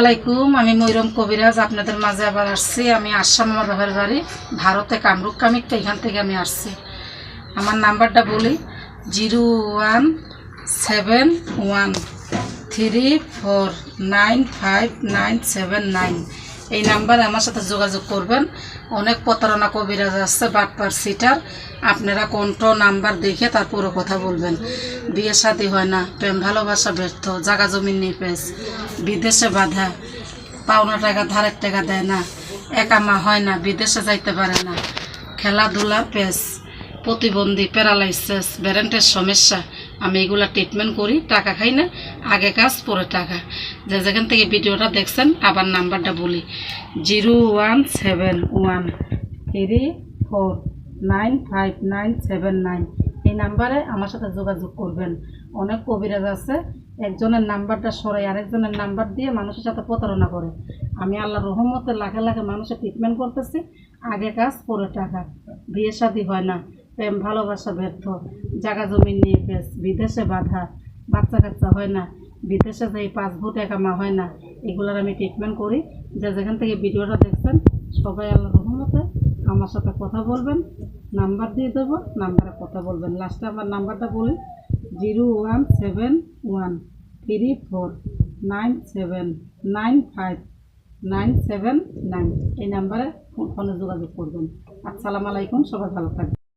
আলাইকুম, আমি ময়ূরম কবিরাজ, আপনাদের মাঝে আবার আসছি। আমি আসাম আমার বাবার বাড়ি, ভারতে কামরূপ কামিকটা এখান থেকে আমি আসছি। আমার নাম্বারটা বলি, zero one seven one three four nine five nine seven nine. এই নাম্বারে আমার সাথে যোগাযোগ করবেন। অনেক প্রতারণা কবিরাজ আসছে, বাটপার সিটার। আপনারা কোনটো নাম্বার দেখে তার পুরো কথা বলবেন। বিয়ে শাদী হয় না, প্রেম, ভালোবাসা, ব্যর্থ, জাগা জমি নিপেস বিদেশে বাধা, পাওনা টাকা, ধারের টাকা দেয় না, একা মা হয় না, বিদেশে যাইতে পারে না, খেলাধুলা, পেস। প্রতিবন্ধী প্যারালাইসিস, ব্যারেন্টের সমস্যা, আমি এগুলা ট্রিটমেন্ট করি, টাকা খাই না, আগে কাজ, পরে টাকা। যে যেখান থেকে ভিডিওটা দেখছেন, আবার নাম্বারটা বলি। Zero one seven one three four nine five nine seven nine. এই নাম্বারে আমার সাথে যোগাযোগ করবেন। অনেক কবিরাজ আছে, একজনের নাম্বারটা সরাই আরেকজনের নাম্বার দিয়ে মানুষের সাথে প্রতারণা করে। আমি আল্লাহ রহমতে লাখে লাখে মানুষের ট্রিটমেন্ট করতেছি, আগে কাজ, পরে টাকা। বিয়ে শাদী হয় না। প্রেম, ভালোবাসা ব্যর্থ। জায়গা জমি নিয়ে পেস বিদেশে বাধা। বাচ্চা কাচ্চা হয় না। বিদেশে যাই পাসপোর্ট একামা হয় না। এগুলোর আমি ট্রিটমেন্ট করি। যে যেখান থেকে ভিডিওটা দেখছেন, সবাই আল্লাহ রহমতে আমার সাথে কথা বলবেন। নাম্বার দিয়ে দেবো, নাম্বারে কথা বলবেন। লাস্টে আমার নাম্বারটা বলি। Zero one seven one three four nine seven nine five nine seven nine. এই নাম্বারে ফোনে যোগাযোগ করবেন। আসসালামু আলাইকুম। সবাই ভালো থাকবেন।